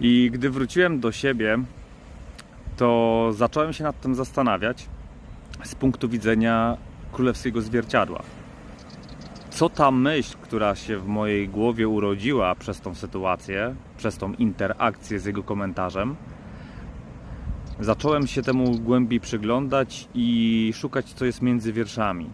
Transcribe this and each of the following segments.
I gdy wróciłem do siebie, to zacząłem się nad tym zastanawiać z punktu widzenia królewskiego zwierciadła. Co ta myśl, która się w mojej głowie urodziła przez tą sytuację, przez tą interakcję z jego komentarzem, zacząłem się temu głębiej przyglądać i szukać, co jest między wierszami.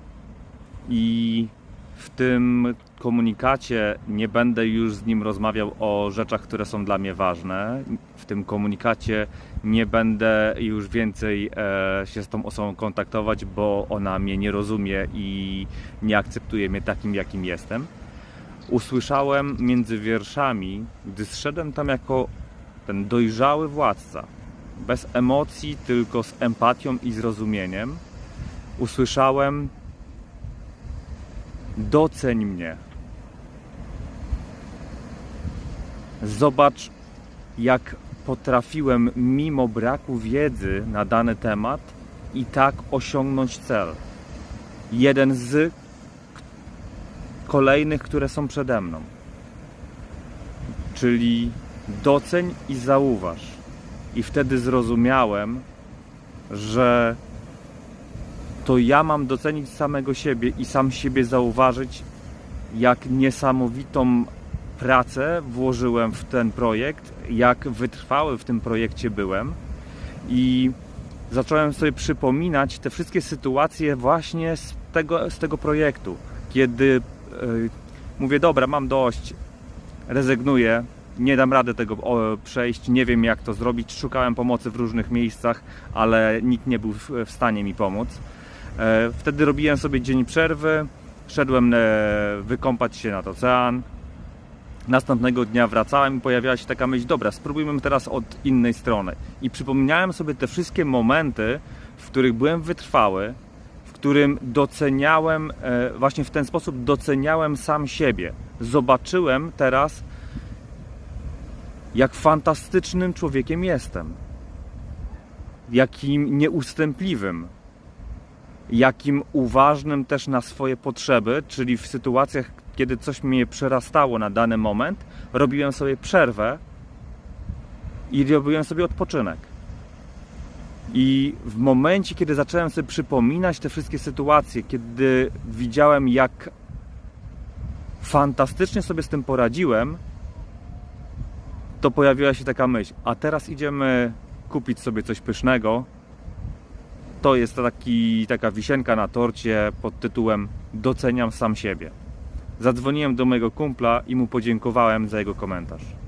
I w tym komunikacie nie będę już z nim rozmawiał o rzeczach, które są dla mnie ważne. W tym komunikacie nie będę już więcej e, się z tą osobą kontaktować, bo ona mnie nie rozumie i nie akceptuje mnie takim, jakim jestem. Usłyszałem między wierszami, gdy zszedłem tam jako ten dojrzały władca, bez emocji, tylko z empatią i zrozumieniem, usłyszałem doceń mnie. Zobacz, jak potrafiłem mimo braku wiedzy na dany temat i tak osiągnąć cel. Jeden z kolejnych, które są przede mną. Czyli doceń i zauważ. I wtedy zrozumiałem, że to ja mam docenić samego siebie i sam siebie zauważyć, jak niesamowitą pracę włożyłem w ten projekt, jak wytrwały w tym projekcie byłem i zacząłem sobie przypominać te wszystkie sytuacje właśnie z tego, z tego projektu, kiedy yy, mówię, dobra, mam dość, rezygnuję, nie dam rady tego przejść, nie wiem jak to zrobić, szukałem pomocy w różnych miejscach, ale nikt nie był w, w stanie mi pomóc. E, Wtedy robiłem sobie dzień przerwy, szedłem e, wykąpać się nad ocean. Następnego dnia wracałem i pojawiała się taka myśl, dobra, spróbujmy teraz od innej strony. I przypomniałem sobie te wszystkie momenty, w których byłem wytrwały, w którym doceniałem, e, właśnie w ten sposób doceniałem sam siebie. Zobaczyłem teraz, jak fantastycznym człowiekiem jestem. Jakim nieustępliwym, jakim uważnym też na swoje potrzeby, czyli w sytuacjach, kiedy coś mnie przerastało na dany moment, robiłem sobie przerwę i robiłem sobie odpoczynek. I w momencie, kiedy zacząłem sobie przypominać te wszystkie sytuacje, kiedy widziałem, jak fantastycznie sobie z tym poradziłem, to pojawiła się taka myśl, a teraz idziemy kupić sobie coś pysznego, to jest taki, taka wisienka na torcie pod tytułem Doceniam sam siebie. Zadzwoniłem do mojego kumpla i mu podziękowałem za jego komentarz.